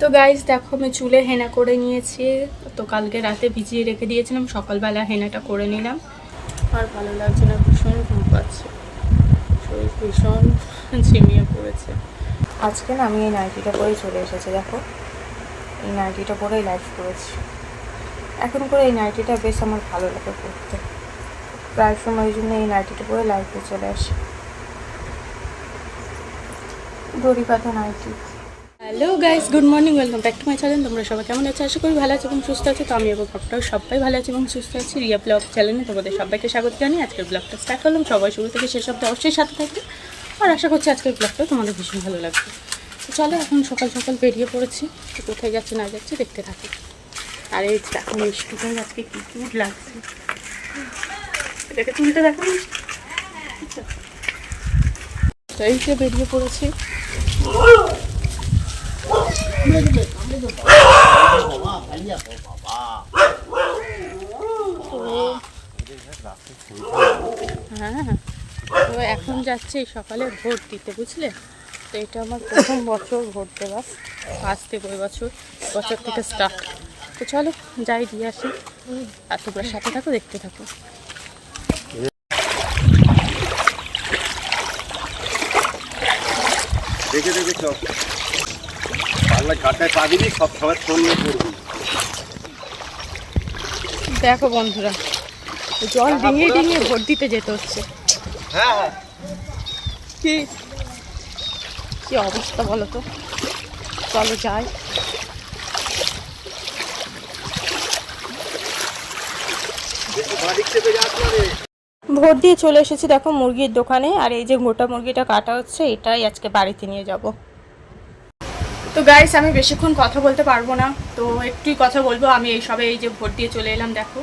তো গাইস দেখো, আমি চুলে হেনা করে নিয়েছি। তো কালকে রাতে ভিজিয়ে রেখে দিয়েছিলাম, সকালবেলা হেনাটা করে নিলাম। আর ভালো লাগছে না, ভীষণ ঘুম পাচ্ছে। শরীর ভীষণ ঝিমিয়ে পড়েছে। আজকে না, আমি এই নাইটিটা পরেই চলে এসেছি, দেখো। এই নাইটিটা পরেই লাইভ করেছি। এখন করে এই নাইটিটা বেশ আমার ভালো লাগে পরতে। প্রায় সময় ওই জন্য এই নাইটিটা পরে লাইভে চলে আসি। দড়ি পাতা hello guys good morning welcome back to my channel তোমরা সবাই কেমন আছো? আশা করি ভালো আছো এবং সুস্থ আছো। তো আমি এবং ঘরটাও সবাই ভালো আছি এবং সুস্থ আছি। রিয়া ব্লগ চ্যানেলে তোমাদের সবাইকে স্বাগত জানিয়ে আজকের ব্লগটা স্টার্ট করলাম। সবাই শুরু থেকে শেষ অব্দি অবশ্যই সাথে থাকবে। আর আশা করছি আজকের ব্লগটাও তোমাদের ভীষণ ভালো লাগবে। তো চলো, এখন সকাল সকাল বেরিয়ে পড়েছি। তো কোথায় যাচ্ছে না যাচ্ছে দেখতে থাকি। আর এই দেখো মিষ্টিটা আজকে কী কিউট লাগছে। এটাকে তুলতে দেখো। তো এই যে বেরিয়ে পড়েছি। তো এখন যাচ্ছে সকালে ভোট দিতে, বুঝলে? তো এটা আমার প্রথম বছর ভোট দেওয়া আজ থেকে ওই বছর বছর থেকে স্টার্ট তো চলো, যাই, দিয়ে আসি। আর তোমরা সাথে থাকো, দেখতে থাকো। দেখে দেখে চল। বাংলা ঘাটায় পা দিবি সব নিয়ে করবি দেখো বন্ধুরা জল ডিঙিয়ে ডিঙিয়ে ভোট দিতে যেতে হচ্ছে। হ্যাঁ হ্যাঁ। কি? কি অবস্থা বলো তো? চলো যাই। বাড়ি রে। ভোট দিয়ে চলে এসেছি দেখো মুরগির দোকানে, আর এই যে গোটা মুরগিটা কাটা হচ্ছে, এটাই আজকে বাড়িতে নিয়ে যাব। তো গাইস আমি বেশিক্ষণ কথা বলতে পারব না, তো একটুই কথা বলব। আমি এই সবে এই যে ভোট দিয়ে চলে এলাম, দেখো।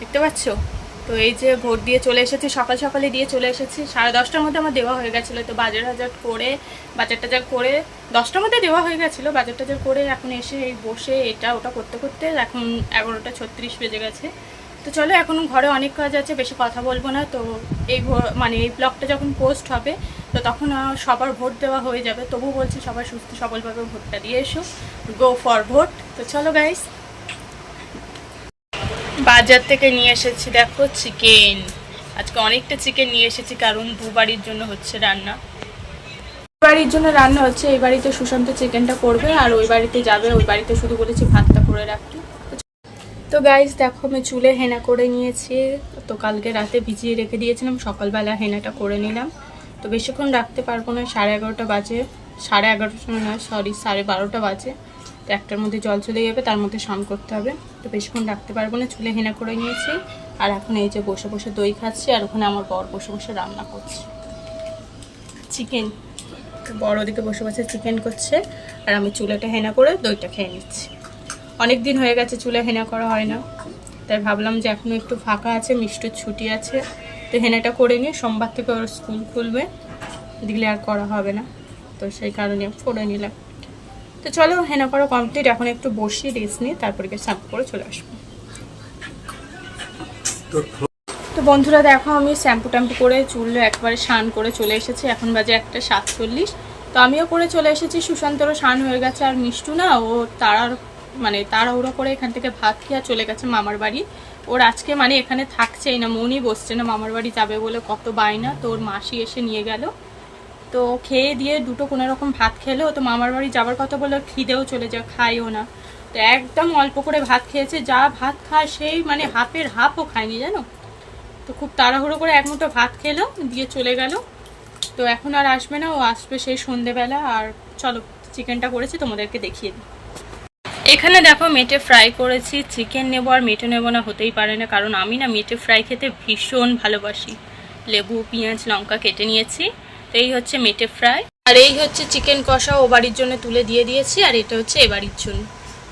দেখতে পাচ্ছো? তো এই যে ভোট দিয়ে চলে এসেছি, সকাল সকালে দিয়ে চলে এসেছি। সাড়ে দশটার মধ্যে আমার দেওয়া হয়ে গেছিল, তো বাজার হাজার করে, বাজার টাজার করে, দশটার মধ্যে দেওয়া হয়ে গেছিল, বাজার টাজার করে এখন এসে এই বসে এটা ওটা করতে করতে এখন এগারোটা ছত্রিশ বেজে গেছে। তো চলো, এখন ঘরে অনেক কাজ আছে, বেশি কথা বলব না। তো এই মানে এই ব্লগটা যখন পোস্ট হবে, তো তখন সবার ভোট দেওয়া হয়ে যাবে। তবু বলছি, সবাই সুস্থ, সবলভাবে ভোটটা দিয়ে এসো। গো ফর ভোট তো চলো গাইস বাজার থেকে নিয়ে এসেছি, দেখো চিকেন আজকে অনেকটা চিকেন নিয়ে এসেছি, কারণ দু বাড়ির জন্য হচ্ছে রান্না। বাড়ির জন্য রান্না হচ্ছে, এই বাড়িতে সুশান্ত চিকেনটা করবে, আর ওই বাড়িতে যাবে, ওই বাড়িতে শুধু বলেছি ভাতটা করে রাখতে। তো গাইস দেখো আমি চুলে হেনা করে নিয়েছি। তো কালকে রাতে ভিজিয়ে রেখে দিয়েছিলাম, সকালবেলা হেনাটা করে নিলাম। তো বেশিক্ষণ রাখতে পারব না, সাড়ে এগারোটা বাজে। সাড়ে এগারোটার সময় না সরি সাড়ে বারোটা বাজে। তো একটার মধ্যে জল চলে যাবে, তার মধ্যে স্নান করতে হবে। তো বেশিক্ষণ রাখতে পারব না, চুলে হেনা করে নিয়েছি। আর এখন এই যে বসে বসে দই খাচ্ছি, আর ওখানে আমার বর বসে বসে রান্না করছে। চিকেন বড় দিকে বসে বসে চিকেন করছে, আর আমি চুলেটা হেনা করে দইটা খেয়ে নিচ্ছি। অনেক দিন হয়ে গেছে, চুলে হেনা করা হয় না। তাই ভাবলাম যে এখনও একটু ফাঁকা আছে, মিষ্টির ছুটি আছে। তো হেনাটা করে নিয়ে সোমবার থেকে ওর স্কুল খুলবে। দিলে আর করা হবে না। তো সেই কারণে করে নিলাম। তো চলো, হেনা করা কমপ্লিট এখন একটু বসি, রেস্ট নিয়ে তারপরে গিয়ে শ্যাম্পু করে চলে আসব। তো বন্ধুরা, দেখো, আমি শ্যাম্পু ট্যাম্পু করে চুল একবারে স্নান করে চলে এসেছি। এখন বাজে একটা সাতচল্লিশ। তো আমিও করে চলে এসেছি। সুশান্তরও স্নান হয়ে গেছে। আর মিষ্টু না, ও তারার মানে তাড়াহুড়ো করে এখান থেকে ভাত খেয়ে চলে গেছে মামার বাড়ি। ওর আজকে মানে এখানে থাকছেই না, মনই বসছে না, মামার বাড়ি যাবে বলে কত বায়না। তো ওর মাসি এসে নিয়ে গেল। তো খেয়ে দিয়ে দুটো কোনো রকম ভাত খেলো। তো মামার বাড়ি যাবার কথা বলে খিদেও চলে যায় খাইও না। তো একদম অল্প করে ভাত খেয়েছে, যা ভাত খায় সেই মানে হাফের হাফও খায়নি, জানো? তো খুব তাড়াহুড়ো করে এক মুঠো ভাত খেলো, দিয়ে চলে গেল। তো এখন আর আসবে না, ও আসবে সেই সন্ধেবেলা। আর চলো, চিকেনটা করেছি, তোমাদেরকে দেখিয়ে দিই। এখানে দেখো মেটে ফ্রাই করেছি। চিকেন নেব আর মেটে নেব না হতেই পারে না, কারণ আমি না মেটে ফ্রাই খেতে ভীষণ ভালোবাসি। লেবু, পেঁয়াজ, লঙ্কা কেটে নিয়েছি, তো এই হচ্ছে মেটে ফ্রাই আর এই হচ্ছে চিকেন কষা, ও বাড়ির জন্য তুলে দিয়ে দিয়েছি, আর এটা হচ্ছে এ বাড়ির জন্য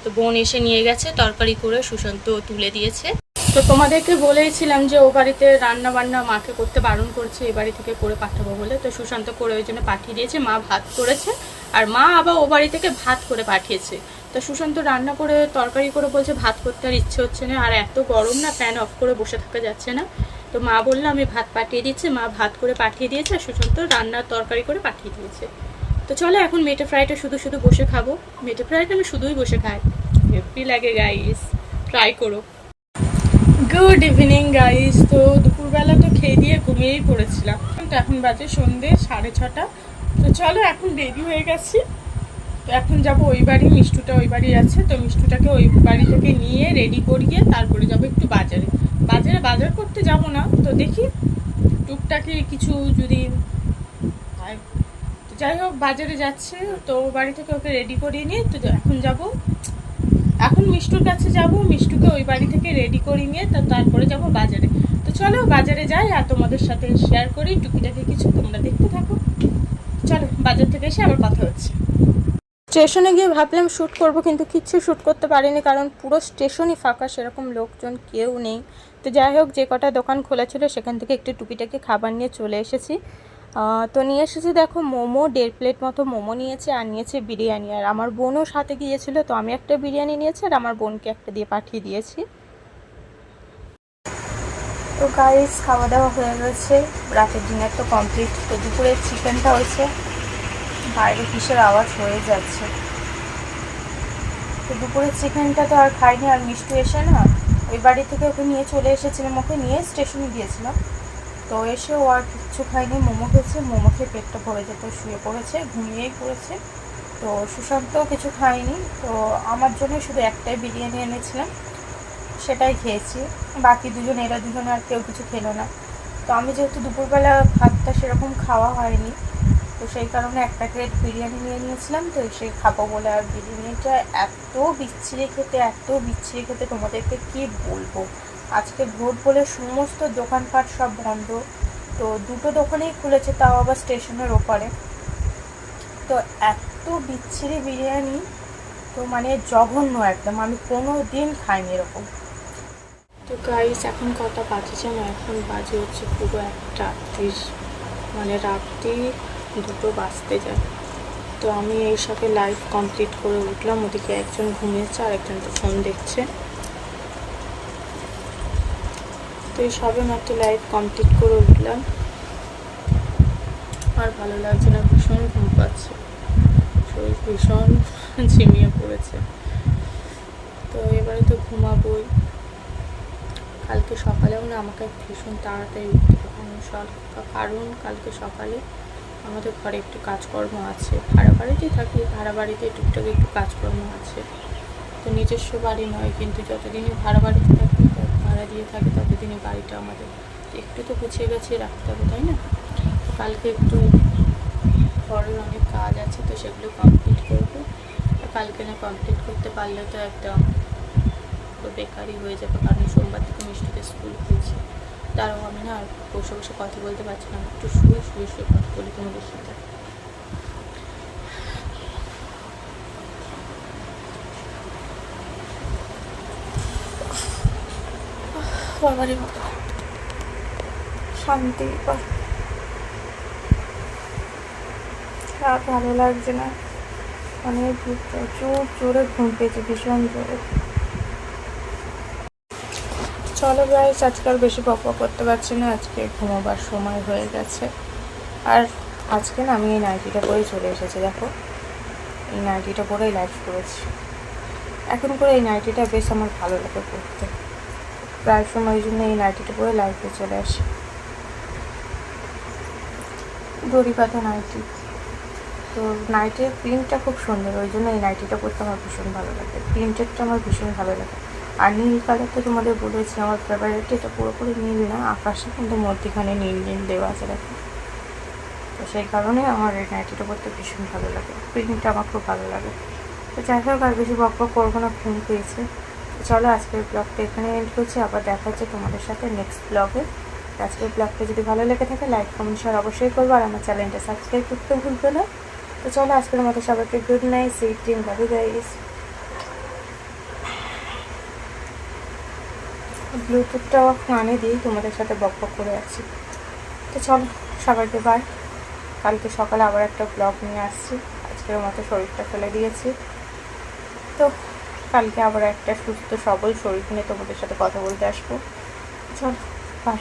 তো বোন এসে নিয়ে গেছে, তরকারি করে সুশান্ত তুলে দিয়েছে। তো তোমাদেরকে বলেইছিলাম যে ও বাড়িতে রান্না বান্না মাকে করতে বারণ করছে, এ বাড়ি থেকে করে পাঠাবো বলে। তো সুশান্ত করে ওই জন্য পাঠিয়ে দিয়েছে, মা ভাত করেছে, আর মা আবার ও বাড়ি থেকে ভাত করে পাঠিয়েছে। তো সুশান্ত রান্না করে তরকারি করে বলছে, ভাত করতে আর ইচ্ছে হচ্ছে না। আর এত গরম না ফ্যান অফ করে বসে থাকা যাচ্ছে না। তো মা বলল, আমি ভাত পাঠিয়ে দিচ্ছি। মা ভাত করে পাঠিয়ে দিয়েছে, আর সুশান্ত রান্নার তরকারি করে পাঠিয়ে দিয়েছে। তো চলো এখন মেটে ফ্রাইটা শুধু শুধু বসে খাব। মেটে ফ্রাইটা আমি শুধুই বসে খাই। হেপি লাগে গাইস ট্রাই করো। গুড ইভিনিং গাইস তো দুপুরবেলা তো খেয়ে দিয়ে ঘুমিয়েই পড়েছিলাম। এখন বাজে সন্ধে সাড়ে ছটা। তো চলো এখন রেডি হয়ে গেছি। তো এখন যাব ওই বাড়ি, মিষ্টুটা ওই বাড়ি আছে, তো মিষ্টুটাকে ওই বাড়ি থেকে নিয়ে রেডি করিয়ে তারপরে যাব একটু বাজারে। বাজারে বাজার করতে যাব না, তো দেখি টুকটাকি কিছু যদি যাই হোক, বাজারে যাচ্ছে, তো বাড়ি থেকে ওকে রেডি করিয়ে নিয়ে, তো এখন যাব। এখন মিষ্টুর কাছে যাব, মিষ্টুকে ওই বাড়ি থেকে রেডি করে নিয়ে তারপরে যাব বাজারে। তো চলো, বাজারে যাই আর তোমাদের সাথে শেয়ার করি, টুকিটাকি কিছু তোমরা দেখতে থাকো। চলো, বাজার থেকে এসে আবার কথা হচ্ছে। স্টেশনে গিয়ে ভাবলাম শ্যুট করব, কিন্তু কিচ্ছু শ্যুট করতে পারিনি, কারণ পুরো স্টেশনই ফাঁকা, সেরকম লোকজন কেউ নেই। তো যাই হোক, যে কটা দোকান খোলা ছিল, সেখান থেকে একটু টুকিটাকি খাবার নিয়ে চলে এসেছি। তো নিয়ে এসেছি, দেখো, মোমো, দেড় প্লেট মতো মোমো নিয়েছে, আর নিয়েছে বিরিয়ানি। আর আমার বোনও সাথে গিয়েছিল, তো আমি একটা বিরিয়ানি নিয়েছি, আর আমার বোনকে একটা দিয়ে পাঠিয়ে দিয়েছি। তো গাইস খাওয়া দাওয়া হয়ে গেছে, রাতের ডিনার তো কমপ্লিট তো দুপুরের চিকেনটা হয়েছে। বাইরে কিসের আওয়াজ হয়ে যাচ্ছে? তো দুপুরের চিকেনটা তো আর খাইনি, আর মিষ্টি এসে না ওই বাড়ি থেকে ওকে নিয়ে চলে এসেছিলাম, ওকে নিয়ে স্টেশনে গিয়েছিলাম তো এসে ও আর কিচ্ছু খাইনি মোমো খেয়েছে, মোমো খেয়ে পেটটা ভরে যেত, শুয়ে পড়েছে, ঘুমিয়েই পড়েছে। তো সুশান্তও কিছু খায়নি, তো আমার জন্য শুধু একটাই বিরিয়ানি এনেছিলাম, সেটাই খেয়েছি। বাকি দুজন, এরা দুজন আর কেউ কিছু খেলো না। তো আমি যেহেতু দুপুরবেলা ভাতটা সেরকম খাওয়া হয়নি তো সেই কারণে একটা প্যাকেট বিরিয়ানি নিয়ে নিয়েছিলাম, তো এসে খাব বলে আর বিরিয়ানিটা এত বিচ্ছিরি খেতে, এত বিচ্ছিরি খেতে তোমাদেরকে কি বলব? আজকে ভোট বলে সমস্ত দোকানপাট সব বন্ধ, তো দুটো দোকানেই খুলেছে, তাও আবার স্টেশনের ওপারে। তো এত বিচ্ছিরি বিরিয়ানি, তো মানে জঘন্য একদম, আমি কোনো দিন খাইনি এরকম। তো গাইস এখন কটা বাজে যেন এখন বাজে হচ্ছে পুরো একটা আটত্রিশ মানে রাত্রি। দুটো বাজতে যায়। তো আমি এই সাথে লাইভ কমপ্লিট করে উঠলাম। ওদিকে একজন ঘুমিয়েছে আর একজন তো ফোন দেখছে। তো এই সবে মাত্র লাইভ কমপ্লিট করে উঠলাম। আর ভালো লাগছে না, ভীষণ ঘুম পাচ্ছে। শরীর ভীষণ ঝিমিয়ে পড়েছে। তো এবারে তো ঘুমাবোই। কালকে সকালেও না আমাকে ভীষণ তাড়াতাড়ি উঠতে হবে কারণ কালকে সকালে আমাদের ঘরে একটু কাজকর্ম আছে। ভাড়া বাড়িতেই থাকি, ভাড়া বাড়িতে টুকটাক একটু কাজকর্ম আছে। তো নিজস্ব বাড়ি নয়, কিন্তু যতদিনই ভাড়া বাড়িতে থাকি ভাড়া দিয়ে থাকি ততদিনই বাড়িটা আমাদের একটু তো গুছিয়ে গেছে রাখতে হবে, তাই না? কালকে একটু ঘরের অনেক কাজ আছে, তো সেগুলো কমপ্লিট করব। কালকে না কমপ্লিট করতে পারলে তো একদম বেকারই হয়ে যাবে, কারণ সোমবার থেকে মিষ্টিতে স্কুল খুলছে। তারাও আমি না আর বসে বসে কথা বলতে পারছি না। একটু শুয়ে শুয়ে শুয়ে কথা বলি তোমাদের সাথে। শান্তি আর ভালো লাগছে না। অনেক প্রচুর জোরে ঘুম পেয়েছে, ভীষণ জোরে। চলো গাইস আজকাল বেশি বক বক করতে পারছি না, আজকে ঘুমাবার সময় হয়ে গেছে। আর আজকে না আমি এই নাইটিটা পরেই চলে এসেছি, দেখো। এই নাইটিটা পরেই লাইভ করেছি। এখন করে এই নাইটিটা বেশ আমার ভালো লাগে পড়তে প্রায় সময় জন্য এই নাইটিটা পরে লাইভে চলে আসি। দড়ি পাতা নাইটি তো নাইটের প্রিন্টটা খুব সুন্দর, ওই জন্য এই নাইটিটা পরতে আমার ভীষণ ভালো লাগে। প্রিন্টেডটা আমার ভীষণ ভালো লাগে। আর নীল কালার তো তোমাদের বলেছি, আমার ফেভারিট এটা পুরোপুরি নীল না, আকাশে কিন্তু মধ্যখানে নীল নীল দেওয়া আছে দেখো। তো সেই কারণে আমার এই নাইটিটা পরতে ভীষণ ভালো লাগে, প্রিন্টটা আমার খুব ভালো লাগে। তো যাই হোক, আর বেশি বক বক করব না, ঘুম পেয়েছে। তো চলো আজকের ব্লগটা এখানে এন্ড করছি, আবার দেখা হচ্ছে তোমাদের সাথে নেক্সট ব্লগে আজকের ব্লগটা যদি ভালো লেগে থাকে লাইক কমেন্ট শেয়ার অবশ্যই করব, আর আমার চ্যানেলটা সাবস্ক্রাইব করতে ভুলবে না। তো চলো আজকের মতো সবাইকে গুড নাইট সেই টিম লাভি গাইস ব্লুটুথটাও কানে দিয়ে তোমাদের সাথে বক বক করে আছি। তো চলো, সবাইকে বাই কালকে সকালে আবার একটা ব্লগ নিয়ে আসছি। আজকের মতো শরীরটা ফেলে দিয়েছি। তো কালকে আবার একটা সুস্থ, সবল শরীর নিয়ে তোমাদের সাথে কথা বলতে আসব। চল বাই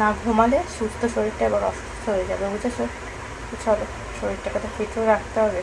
না ঘুমালে সুস্থ শরীরটা এবার অসুস্থ হয়ে যাবে, বুঝেছ? চলো, শরীরটাকে তো ফিটও রাখতে হবে।